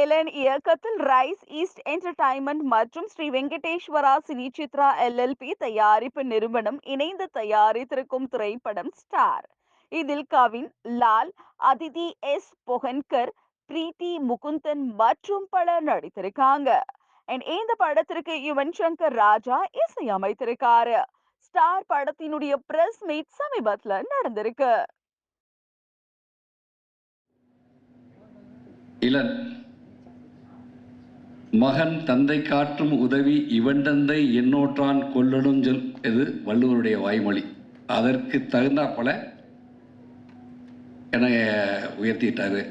Alan இயக்கத்தில் rice East Entertainment மற்றும் Sri Venkateswara cine Chitra LLP தயாரிப்பு நிறுவனம் இணைந்து தயாரித்திருக்கும் திரைப்படம் ஸ்டார். இதில் கவின் லால் அதிதி எஸ் பொகன்கர் பிரீத்தி முகுந்தன் மற்றும் பலர் நடித்திருக்காங்க. இந்த படத்திற்கு யுவன் சங்கர் ராஜா இசையமைத்திருக்காரு. ஸ்டார் படத்தினுடைய பிரஸ் மீட் சமீபத்துல நடந்திருக்கு. இளன் மகன் தந்தை காற்றும் உதவி இவன் தந்தை என்னோற்றான் கொல்லணும் சொல் இது வள்ளுவருடைய வாய்மொழி. அதற்கு தகுந்தாப்பல என்னை உயர்த்திட்டாரு.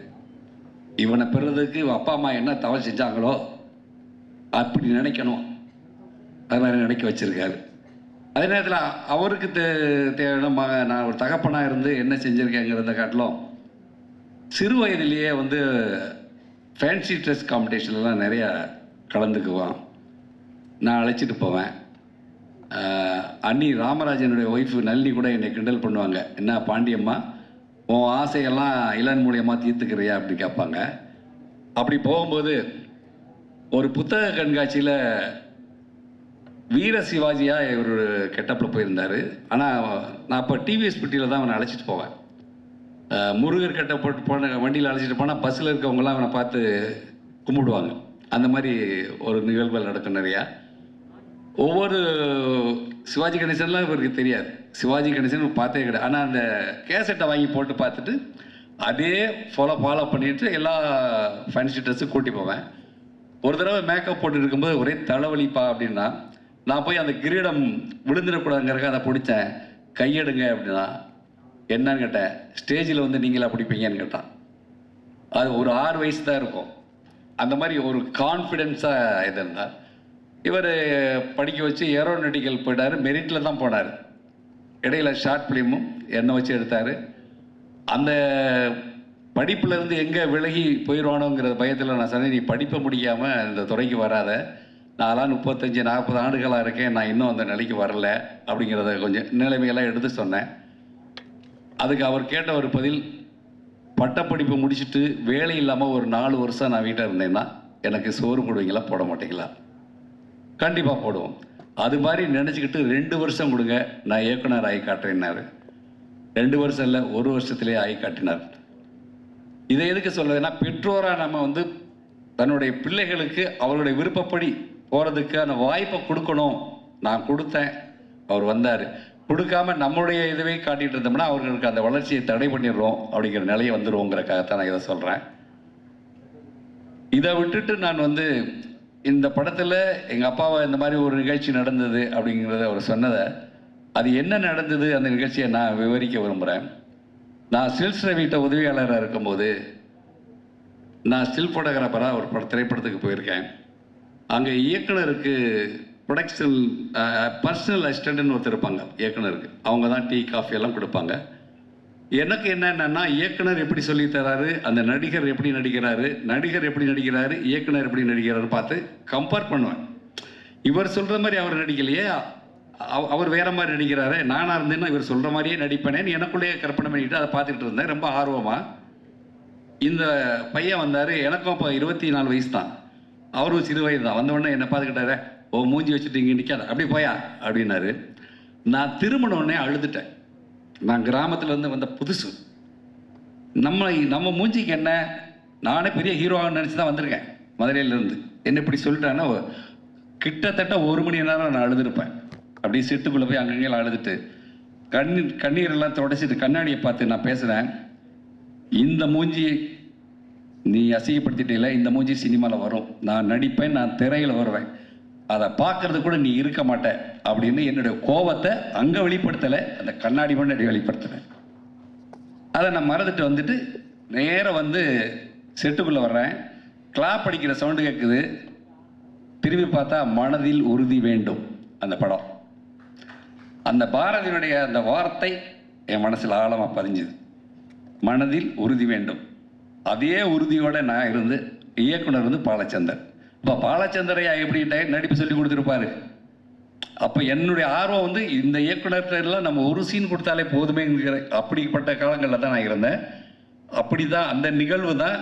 இவனை பெறுறதுக்கு அப்பா அம்மா என்ன தவறு செஞ்சாங்களோ அப்படி நினைக்கணும். அது மாதிரி நினைக்க வச்சிருக்காரு. அதே நேரத்தில் அவருக்கு தே தேவையான மக நான் ஒரு தகப்பனாக இருந்து என்ன செஞ்சுருக்கேங்கிறத காட்டிலும் சிறு வயதிலேயே வந்து ஃபேன்சி ட்ரெஸ் காம்படிஷன்லாம் நிறையா கலந்துக்குவான் நான் அழைச்சிட்டு போவேன். அன்னி அண்ணி ராமராஜனுடைய ஒய்ஃபு நளினி கூட என்னை கிண்டல் பண்ணுவாங்க. என்ன பாண்டியம்மா உன் ஆசையெல்லாம் இளன் மூலியமாக தீர்த்துக்கிறியா? அப்படி கேட்பாங்க. அப்படி போகும்போது ஒரு புத்தக கண்காட்சியில் வீர சிவாஜியாக இவர் கெட்டப்பில் போயிருந்தார். ஆனால் நான் இப்போ டிவிஎஸ் பெட்டியில் தான் அவனை அழைச்சிட்டு போவேன். முருகர் கட்ட போட்டு போன வண்டியில் அழைச்சிட்டு போனால் பஸ்ஸில் இருக்கவங்களாம் அவனை பார்த்து கும்பிடுவாங்க. அந்த மாதிரி ஒரு நிகழ்வுகள் நடக்கும் நிறையா. ஒவ்வொரு சிவாஜி கணேசன்லாம் இவருக்கு தெரியாது. சிவாஜி கணேசன் பார்த்தே கிடையாது. ஆனால் அந்த கேசட்டை வாங்கி போட்டு பார்த்துட்டு அதே ஃபாலோ ஃபாலோ பண்ணிட்டு எல்லா ஃபேன்சி ட்ரெஸ்ஸும் கூட்டி போவேன். ஒரு தடவை மேக்கப் போட்டு இருக்கும்போது ஒரே தலைவலிப்பா அப்படின்னா நான் போய் அந்த கிரீடம் விழுந்துடக்கூடாதுங்கிறக்க அதை பிடிச்சேன். கையெடுங்க அப்படின்னா என்னன்னு கேட்டேன் ஸ்டேஜில் வந்து நீங்களா பிடிப்பீங்கன்னு கேட்டான் அது ஒரு ஆறு வயசு தான் இருக்கும். அந்த மாதிரி ஒரு கான்ஃபிடென்ஸாக இது இருந்தார் இவர் படிக்க வச்சு ஏரோநாட்டிக்கல் போயிட்டார் மெரிட்டில் தான் போனார். இடையில ஷார்ட் ஃபிலிமும் என்னை வச்சு எடுத்தார். அந்த படிப்புலேருந்து எங்கே விலகி போயிடுவானோங்கிற பயத்தில் நான் சொன்னேன் நீ படிப்பை முடிக்காமல் இந்த துறைக்கு வராத. நான்லாம் முப்பத்தஞ்சு நாற்பது ஆண்டுகளாக இருக்கேன் நான் இன்னும் அந்த நிலைக்கு வரல அப்படிங்கிறத கொஞ்சம் நிலைமையெல்லாம் எடுத்து சொன்னேன். அதுக்கு அவர் கேட்ட ஒரு பதில் பட்டப்படிப்பு முடிச்சுட்டு வேலை இல்லாமல் ஒரு நாலு வருஷம் நான் வீட்டில் இருந்தேன்னா எனக்கு சோறு போடுவீங்களா போட மாட்டீங்களா? கண்டிப்பாக போடுவோம். அது மாதிரி நினச்சிக்கிட்டு ரெண்டு வருஷம் கொடுங்க நான் இயக்குனர் ஆகி காட்டுறேன்னாரு. ரெண்டு வருஷம் இல்லை ஒரு வருஷத்திலே ஆகி காட்டினார். இதை எதுக்கு சொல்றதுன்னா பெற்றோராக நம்ம வந்து தன்னுடைய பிள்ளைகளுக்கு அவருடைய விருப்பப்படி போகிறதுக்கான வாய்ப்பை கொடுக்கணும். நான் கொடுத்தேன். அவர் வந்தார். கொடுக்காம நம்மளுடைய இதுவே காட்டிட்டு இருந்தோம்னா அவர்களுக்கு அந்த வளர்ச்சியை தடை பண்ணிடுறோம் அப்படிங்கிற நிலையை வந்துடுவோங்கிறக்காகத்தான் நான் இதை சொல்கிறேன் இதை விட்டுட்டு நான் வந்து இந்த படத்தில் எங்கள் அப்பாவை இந்த மாதிரி ஒரு நிகழ்ச்சி நடந்தது அப்படிங்கிறத அவர் சொன்னதை அது என்ன நடந்தது அந்த நிகழ்ச்சியை நான் விவரிக்க விரும்புகிறேன் நான் ஸ்டில்ஸ் ரவிட்ட உதவியாளராக இருக்கும்போது நான் ஸ்டில் ஃபோட்டோகிராஃபராக ஒரு பட திரைப்படத்துக்கு போயிருக்கேன். அங்கே இயக்குனருக்கு ப்ரொடக்ஷன் பர்சனல் அசிஸ்டண்ட்னு ஒருத்தர் இருப்பாங்க இயக்குனருக்கு. அவங்க தான் டீ காஃபி எல்லாம் கொடுப்பாங்க. எனக்கு என்னென்னா இயக்குனர் எப்படி சொல்லி தராரு அந்த நடிகர் எப்படி நடிக்கிறாரு நடிகர் எப்படி நடிக்கிறாரு இயக்குனர் எப்படி நடிக்கிறாரு பார்த்து கம்பேர் பண்ணுவேன். இவர் சொல்கிற மாதிரி அவர் நடிக்கலையே அவர் வேற மாதிரி நடிக்கிறாரு நானாக இருந்தேன்னா இவர் சொல்கிற மாதிரியே நடிப்பேனேன்னு எனக்குள்ளேயே கற்பனை பண்ணிட்டு அதை பார்த்துட்டு இருந்தேன் ரொம்ப ஆர்வமாக இந்த பையன் வந்தார் எனக்கும் அப்போ இருபத்தி நாலு வயசு தான். அவரும் சிறு வயது தான். வந்த என்னை பார்த்துக்கிட்டாரு ஓ மூஞ்சி வச்சுட்டு இங்கே நிற்காத அப்படி போயா அப்படின்னாரு. நான் திரும்பின உடனே அழுதுட்டேன். நான் கிராமத்துலேருந்து வந்த புதுசு. நம்ம நம்ம மூஞ்சிக்கு என்ன நானே பெரிய ஹீரோவாக நினச்சி தான் வந்திருக்கேன் மதுரையிலேருந்து என்ன இப்படி சொல்லிட்டான்னா கிட்டத்தட்ட ஒரு மணி நேரம் நான் அழுதுருப்பேன். அப்படியே சிட்டுக்குள்ளே போய் அங்கங்கே அழுதுட்டு கண்ணீர் கண்ணீரெல்லாம் தொடச்சிட்டு கண்ணாடியை பார்த்து நான் பேசுகிறேன் இந்த மூஞ்சி நீ அசிங்கப்படுத்திட்டே இந்த மூஞ்சி சினிமாவில் வரும். நான் நடிப்பேன் நான் திரையில் வருவேன். அதை பார்க்கறது கூட நீ இருக்க மாட்ட அப்படின்னு என்னுடைய கோபத்தை அங்கே வெளிப்படுத்தலை அந்த கண்ணாடி முன்னாடி வெளிப்படுத்தலை. அதை நான் மறந்துட்டு வந்துட்டு நேராக வந்து செட்டுக்குள்ளே வர்றேன். கிளாப் அடிக்கிற சவுண்டு கேட்குது திரும்பி பார்த்தா மனதில் உறுதி வேண்டும் அந்த படம். அந்த பாரதியினுடைய அந்த வார்த்தை என் மனசில் ஆழமாக பதிஞ்சுது. மனதில் உறுதி வேண்டும். அதே உறுதியோட நான் இருந்து இயக்குனர் வந்து பாலச்சந்தர். இப்போ பாலச்சந்தரையா எப்படி நடிப்பு சொல்லி கொடுத்துருப்பாரு. அப்போ என்னுடைய ஆர்வம் வந்து இந்த இயக்குனர்லாம் நம்ம ஒரு சீன் கொடுத்தாலே போதுமேங்கிற அப்படிப்பட்ட காலங்களில் தான் நான் இருந்தேன். அப்படி தான் அந்த நிகழ்வு தான்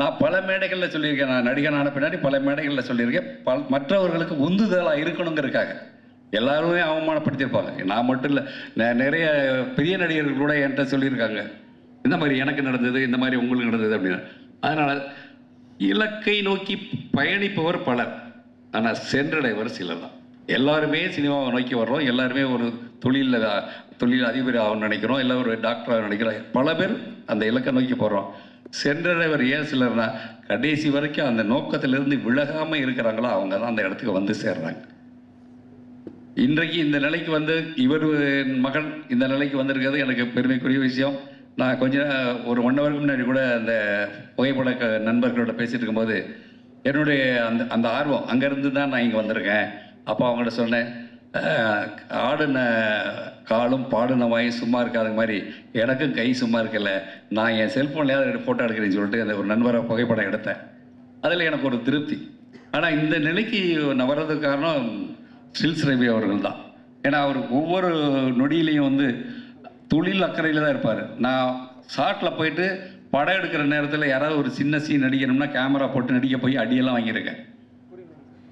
நான் பல மேடைகளில் சொல்லியிருக்கேன். நான் நடிகனான பின்னாடி பல மேடைகளில் சொல்லியிருக்கேன். பல் மற்றவர்களுக்கு உந்துதலாக இருக்கணுங்கிறதுக்காக. எல்லாருமே அவமானப்படுத்தியிருப்பாங்க. நான் மட்டும் இல்லை நிறைய பெரிய நடிகர்கள் கூட என்கிட்ட சொல்லியிருக்காங்க. இந்த மாதிரி எனக்கு நடந்தது இந்த மாதிரி உங்களுக்கு நடந்தது அப்படின்னு. அதனால் இலக்கை நோக்கி பயணிப்பவர் பலர். ஆனால் சென்றடைவர் சிலர் தான். எல்லாருமே சினிமாவை நோக்கி வர்றோம். எல்லாருமே ஒரு தொழிலில் தொழில் அதிபர் ஆகணும்னு நினைக்கிறோம். இல்லை ஒரு டாக்டராக நினைக்கிறோம். பல பேர் அந்த இலக்கை நோக்கி போகிறோம் சென்றடைவர் ஏன் சிலர்னா கடைசி வரைக்கும் அந்த நோக்கத்திலிருந்து விலகாமல் இருக்கிறாங்களோ அவங்க தான் அந்த இடத்துக்கு வந்து சேர்றாங்க. இன்றைக்கு இந்த நிலைக்கு வந்து இவர் மகன் இந்த நிலைக்கு வந்திருக்கிறது எனக்கு பெருமைக்குரிய விஷயம். நான் கொஞ்சம் ஒரு ஒன் ஹவருக்கு முன்னாடி கூட அந்த புகைப்பட க- நண்பர்களோட பேசிட்டு இருக்கும்போது என்னுடைய அந்த அந்த ஆர்வம் அங்கேருந்து தான் நான் இங்கே வந்திருக்கேன். அப்போ அவங்கள்ட்ட சொன்னேன் ஆடின காலும் பாடின வாயும் சும்மா இருக்காத மாதிரி எனக்கும் கை சும்மா இருக்கல. நான் என் செல்ஃபோன்லேயாவது ஃபோட்டோ எடுக்கிறேன்னு சொல்லிட்டு அந்த ஒரு நண்பரை புகைப்படம் எடுத்தேன். அதில் எனக்கு ஒரு திருப்தி. ஆனால் இந்த நிலைக்கு நான் வர்றதுக்கு காரணம் ஸ்டில்ஸ் ரவி அவர்கள் தான். ஏன்னா அவர் ஒவ்வொரு நொடியிலையும் வந்து தொழில் அக்கறையில் தான் இருப்பார். நான் ஷார்ட்டில் போயிட்டு படம் எடுக்கிற நேரத்தில் யாராவது ஒரு சின்ன சீன் நடிக்கணும்னா கேமரா போட்டு நடிக்க போய் அடியெல்லாம் வாங்கியிருக்கேன்.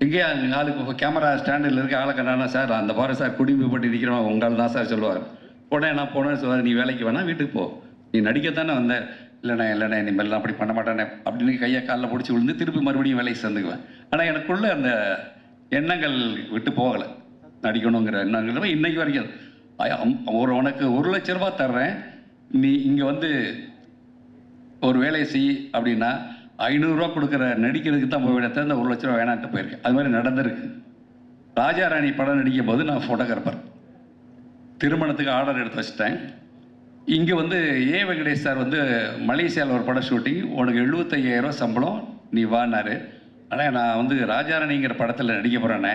இங்கே ஆளுக்கு கேமரா ஸ்டாண்டில் இருக்க ஆளை கண்டானா சார் அந்த பாரு சார் குடிமைப்பட்டு நிற்கிறவன் உங்களால் தான் சார் சொல்லுவார். உடனே நான் போனேன்னு சொல்லுவார். நீ வேலைக்கு வேணால் வீட்டுக்கு போ. நீ நடிக்கத்தானே வந்த? இல்லைண்ணே இல்லைண்ணே இனிமேல் அப்படி பண்ண மாட்டேனே அப்படின்னு கையை காலில் பிடிச்சி விழுந்து திருப்பி மறுபடியும் வேலைக்கு சேர்ந்துக்குவேன் ஆனால் எனக்குள்ளே அந்த எண்ணங்கள் விட்டு போகலை. நடிக்கணுங்கிற எண்ணங்கள் இன்னைக்கு வரைக்கும் ஒரு உனக்கு ஒரு லட்ச ரூபா தர்றேன். நீ இங்கே வந்து ஒரு வேலையை செய் அப்படின்னா ஐநூறுரூவா கொடுக்குற நடிக்கிறதுக்கு தான் போய் இடத்த இந்த ஒரு லட்ச ரூபா வேணான்ட்டு போயிருக்கேன். அது மாதிரி நடந்திருக்கு. ராஜா ராணி படம் நடிக்கும் போது நான் ஃபோட்டோகிராஃபர் திருமணத்துக்கு ஆர்டர் எடுத்து வச்சிட்டேன். இங்கே வந்து ஏ வெங்கடேஷ் சார் வந்து மலேசியாவில் ஒரு படம் ஷூட்டிங் உனக்கு 75000 ரூபா சம்பளம். நீ வானாரு ஆனால் நான் வந்து ராஜாராணிங்கிற படத்தில் நடிக்க போகிறேனே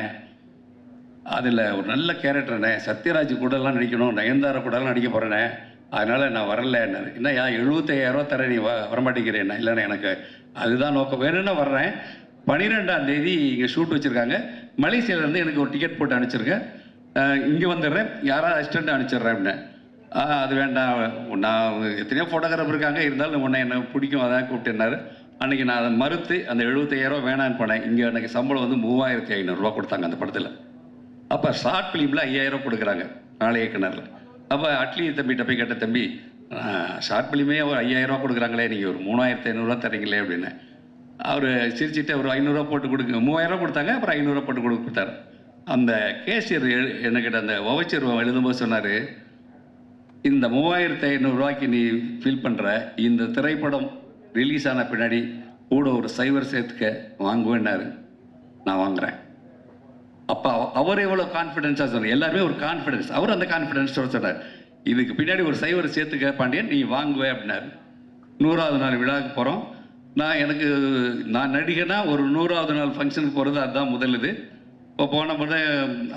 அதில் ஒரு நல்ல கேரக்டர்னே சத்யராஜ் கூடலாம் நடிக்கணும். நயன்தாரா கூடலாம் நடிக்க போகிறேனே அதனால் நான் வரலன்னாரு. என்னய்யா 75000 ரூபா தர நீ வ வரமாட்டேங்கிறேன் இல்லைண்ணே எனக்கு அதுதான் நோக்கம். வேணும்னா வர்றேன்? பன்னிரெண்டாம் தேதி இங்கே ஷூட் வச்சுருக்காங்க. மலேசியாவிலேருந்து எனக்கு ஒரு டிக்கெட் போட்டு அனுப்பிச்சிருக்கேன் இங்கே வந்துடுறேன். யாராவது அசிஸ்டண்ட் அனுப்பிச்சிடுறேன். அப்படின்னு "ஆ, அது வேண்டாம். நான் எத்தனையோ ஃபோட்டோகிராஃபர் இருக்காங்க. இருந்தாலும் உன்னை என்ன பிடிக்கும் அதான் கூப்பிட்டுனாரு அன்றைக்கி நான் அதை மறுத்து அந்த 75000 வேணான்னு போனேன். இங்கே எனக்கு சம்பளம் வந்து மூவாயிரத்தி ஐநூறுரூவா கொடுத்தாங்க அந்த படத்தில். அப்போ ஷார்ட் ஃபிலிமில் ஐயாயிரம் கொடுக்குறாங்க நாளை கிணறுல அப்போ அட்லி தம்பிகிட்ட போய் கேட்ட தம்பி ஷார்ட் ஃபிலிமே ஒரு ஐயாயிரரூவா கொடுக்குறாங்களே நீங்கள் ஒரு மூணாயிரத்து ஐநூறுரூவா தரீங்களே அப்படின்னு. அவர் சிரிச்சிட்டு ஒரு ஐநூறுரூவா போட்டு கொடுங்க மூவாயிரரூவா கொடுத்தாங்க அப்புறம் ஐநூறுரூவா போட்டு கொடு கொடுத்தாரு. அந்த கேஷியர் என்கிட்ட அந்த வவுச்சர் எழுதும்போது சொன்னார் இந்த மூவாயிரத்து ஐநூறுரூவாய்க்கு நீ ஃபீல் பண்ணுற இந்த திரைப்படம் ரிலீஸ் ஆன பின்னாடி கூட ஒரு சைவர் சேர்த்துக்க வாங்குவேன்னாரு. நான் வாங்குறேன். அப்போ அவர் எவ்வளோ கான்ஃபிடென்ஸாக சொன்னார் எல்லாருமே ஒரு கான்ஃபிடென்ஸ் அவர் அந்த கான்ஃபிடென்ஸோட சொல்கிறார் இதுக்கு பின்னாடி ஒரு சைவர் சேர்த்துக்க பாண்டியன் நீ வாங்குவே அப்படின்னாரு. நூறாவது நாள் விழாவுக்கு போகிறோம் நான் எனக்கு நான் நடிகனா ஒரு நூறாவது நாள் ஃபங்க்ஷனுக்கு போகிறது அதுதான் முதலுது இப்போ போன முறை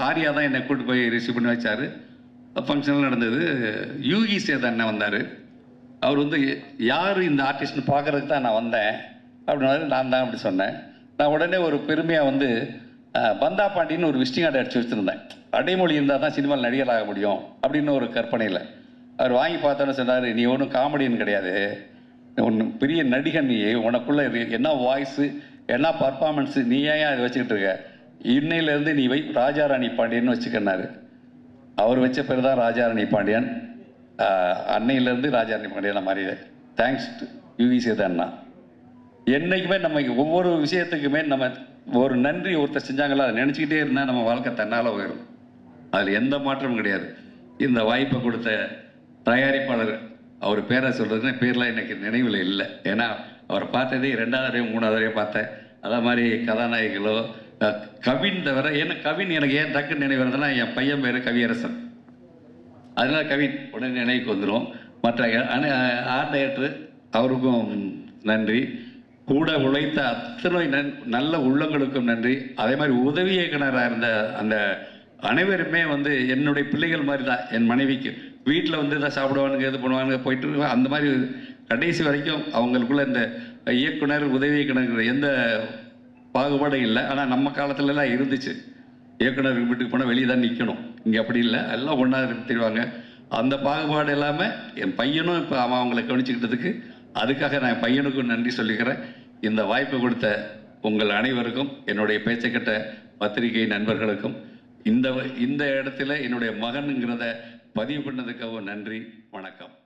ஆர்யா தான் என்னை கூட்டு போய் ரிசீவ் பண்ணி வச்சார். ஃபங்க்ஷன்லாம் நடந்தது. யூகி சேதா அண்ணன் வந்தார். அவர் வந்து யார் இந்த ஆர்டிஸ்ட்னு பார்க்கறதுக்கு தான் நான் வந்தேன் அப்படின்னாரு. நான் தான் அப்படி சொன்னேன். நான் உடனே ஒரு பெருமையாக வந்து பந்தா பாண்டின்னு ஒரு விஸ்டிங் கார்டு அடிச்சு வச்சுருந்தேன். அடைமொழி இருந்தால் தான் சினிமாவில் நடிகர் ஆக முடியும் அப்படின்னு ஒரு கற்பனையில். அவர் வாங்கி பார்த்தோன்னு சொன்னார் நீ ஒன்றும் காமெடின்னு கிடையாது. ஒன்று பெரிய நடிகன் நீ. உனக்குள்ள என்ன வாய்ஸு என்ன பர்ஃபார்மன்ஸு நீ ஏன் அதை வச்சுக்கிட்டு இருக்க? இன்னையிலேருந்து நீ வை ராஜாராணி பாண்டியன்னு வச்சுக்கன்னாரு. அவர் வச்ச பேர் தான் ராஜாராணி பாண்டியன். அன்னையிலேருந்து ராஜாராணி பாண்டியன் மாறிடு தேங்க்ஸ் யூவி சேதண்ணா என்னைக்குமே நம்ம ஒவ்வொரு விஷயத்துக்குமே நம்ம ஒரு நன்றி ஒருத்தர் செஞ்சாங்களா அதை நினச்சிக்கிட்டே இருந்தால் நம்ம வாழ்க்கை தன்னால் போயிடும் அதில் எந்த மாற்றமும் கிடையாது. இந்த வாய்ப்பை கொடுத்த தயாரிப்பாளர் அவர் பேரை சொல்கிறதுன்னு பேர்லாம் எனக்கு நினைவில் இல்லை. ஏன்னா அவரை பார்த்ததே ரெண்டாவது தடவை மூணாவது தடவை பார்த்தேன். அதே மாதிரி கதாநாயகிகளோ கவின் தவிர ஏன்னா கவின் எனக்கு ஏன் டக்குன்னு நினைவு வருதுன்னா என் பையன் பேர் கவியரசன். அதனால கவின் உடனே நினைவுக்கு வந்துடும் மற்ற ஆர்ட் டைரக்டர் அவருக்கும் நன்றி. கூட உழைத்த அத்தனை நன் நல்ல உள்ளங்களுக்கும் நன்றி. அதே மாதிரி உதவி இயக்குனராக இருந்த அந்த அனைவருமே வந்து என்னுடைய பிள்ளைகள் மாதிரி தான் என் மனைவிக்கு. வீட்டில் வந்து தான் சாப்பிடுவானுங்க இது பண்ணுவானுங்க போயிட்டு அந்த மாதிரி கடைசி வரைக்கும் அவங்களுக்குள்ள இந்த இயக்குனர் உதவி இயக்குனர் எந்த பாகுபாடும் இல்லை. ஆனால் நம்ம காலத்துலலாம் இருந்துச்சு. இயக்குனர் வீட்டுக்கு போனால் வெளியே தான் நிற்கணும் இங்கே அப்படி இல்லை. எல்லாம் ஒன்றா தெரிவாங்க அந்த பாகுபாடு இல்லாமல் என் பையனும் இப்போ அவன் அவங்கள கவனிச்சுக்கிட்டதுக்கு அதுக்காக நான் என் பையனுக்கும் நன்றி சொல்லிக்கிறேன். இந்த வாய்ப்பு கொடுத்த உங்கள் அனைவருக்கும் என்னுடைய பேச்சை கட்ட பத்திரிகை நண்பர்களுக்கும் இந்த இந்த இடத்துல என்னுடைய மகனுங்கிறத பதிவு பண்ணதுக்காக நன்றி வணக்கம்.